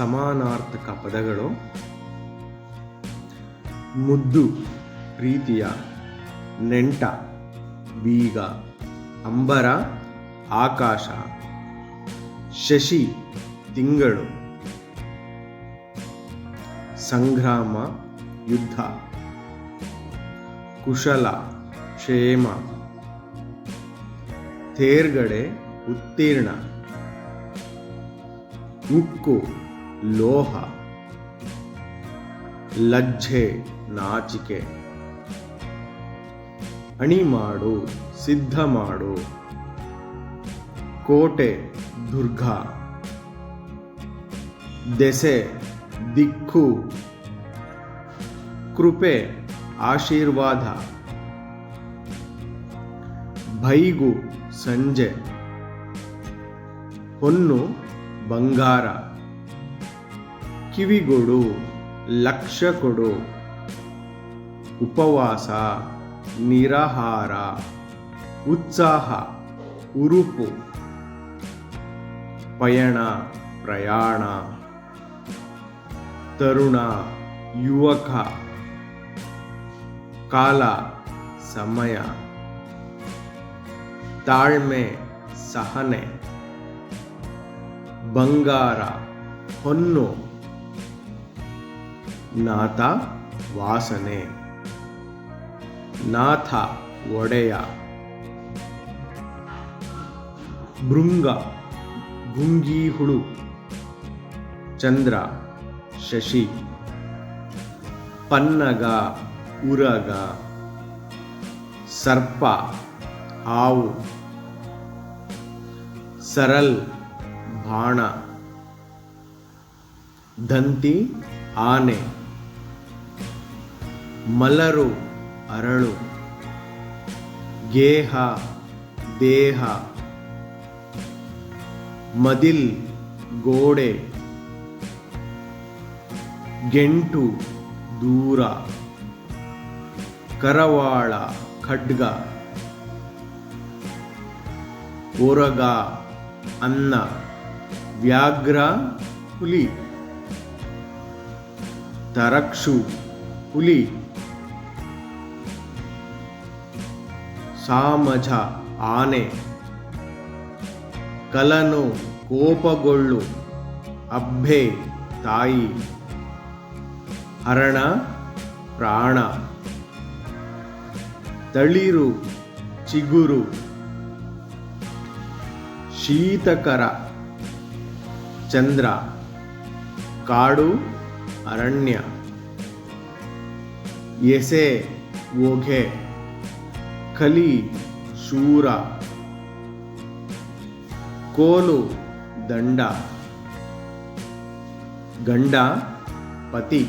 ಸಮಾನಾರ್ಥಕ ಪದಗಳು. ಮುದ್ದು, ಪ್ರೀತಿಯ, ನೆಂಟ, ಬೀಗ, ಅಂಬರ, ಆಕಾಶ, ಶಶಿ, ತಿಂಗಳು. ಸಂಗ್ರಾಮ, ಯುದ್ಧ. ಕುಶಲ, ಕ್ಷೇಮ. ತೇರ್ಗಡೆ, ಉತ್ತೀರ್ಣ. ಉಕ್ಕು. ಲೋಹ, ಲಜ್ಜೆ, ನಾಚಿಕೆ. ಅಣಿ ಮಾಡು, ಸಿದ್ಧ ಮಾಡು. ಕೋಟೆ, ದುರ್ಗ. ದೆಸೆ, ದಿಕ್ಕು. ಕೃಪೆ, ಆಶೀರ್ವಾದ. ಬೈಗು ಸಂಜೆ. ಹೊನ್ನು, ಬಂಗಾರ. ಕಿವಿಗೊಡು ಲಕ್ಷ ಕೊಡು. ಉಪವಾಸ, ನಿರಾಹಾರ, ಉತ್ಸಾಹ, ಉರುಪು. ಪಯಣ, ಪ್ರಯಾಣ. ತರುಣ, ಯುವಕ. ಕಾಲ, ಸಮಯ. ತಾಳ್ಮೆ, ಸಹನೆ. ಬಂಗಾರ, ಹೊನ್ನು. ನಾಥ ವಾಸನೆ. ನಾಥ ಒಡೆಯ. ಭೃಂಗ ಭುಂಗಿ ಹುಳು ಚಂದ್ರ, ಶಶಿ. ಪನ್ನಗ, ಉರಗ. ಸರ್ಪ, ಹಾವು. ಸರಲ್, ಬಾಣ. ದಂತಿ ಆನೆ, ಮಲರು ಅರಳು, ಗೇಹ ದೇಹ, ಮದಿಲ್ ಗೋಡೆ, ಗೆಂಟು ದೂರ, ಕರವಾಳ ಖಡ್ಗ, ಒರಗ ಅನ್ನ, ವ್ಯಾಘ್ರ ಹುಲಿ. ತರಕ್ಷು, ಹುಲಿ, ಸಾಮಜ, ಆನೆ, ಕಲನು, ಕೋಪಗೊಳ್ಳು ಅಬ್ಬೆ ತಾಯಿ, ಹರಣ, ಪ್ರಾಣ, ತಳಿರು, ಚಿಗುರು, ಶೀತಕರ, ಚಂದ್ರ, ಕಾಡು ಅರಣ್ಯ. ಎಸೆ ಓಘೆ ಕಲಿ ಶೂರ. ಕೋಲು ದಂಡ. ಗಂಡ ಪತಿ.